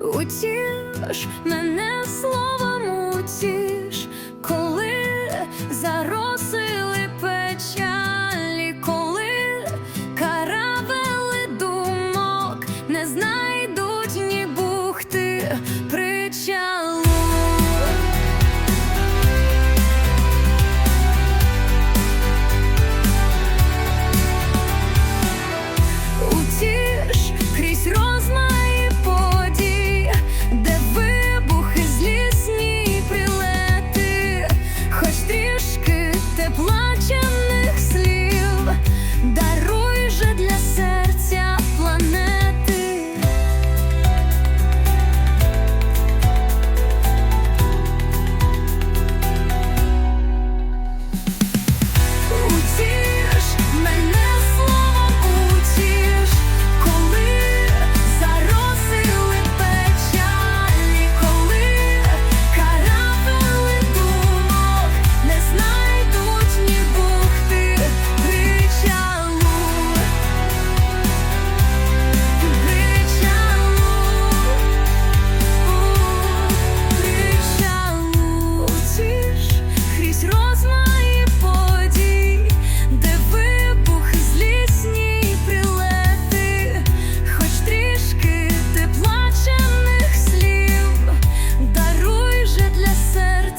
утіш мене словом утіш.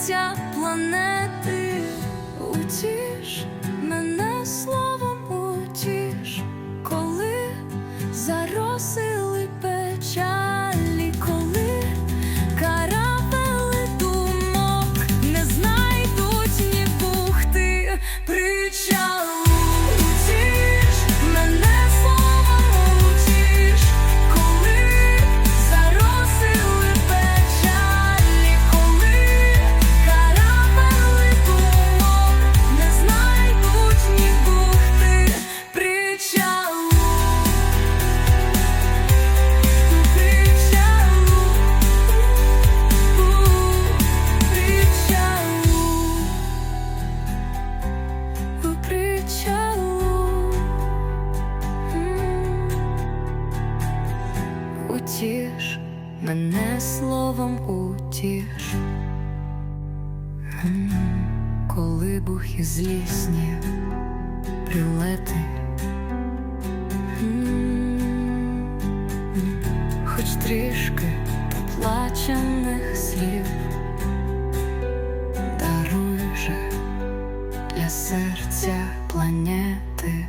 життя планети у ті. втіш, мене словом утіш, коли бухи злісні прилети, хоч трішки плачених слів, даруй же для серця планети.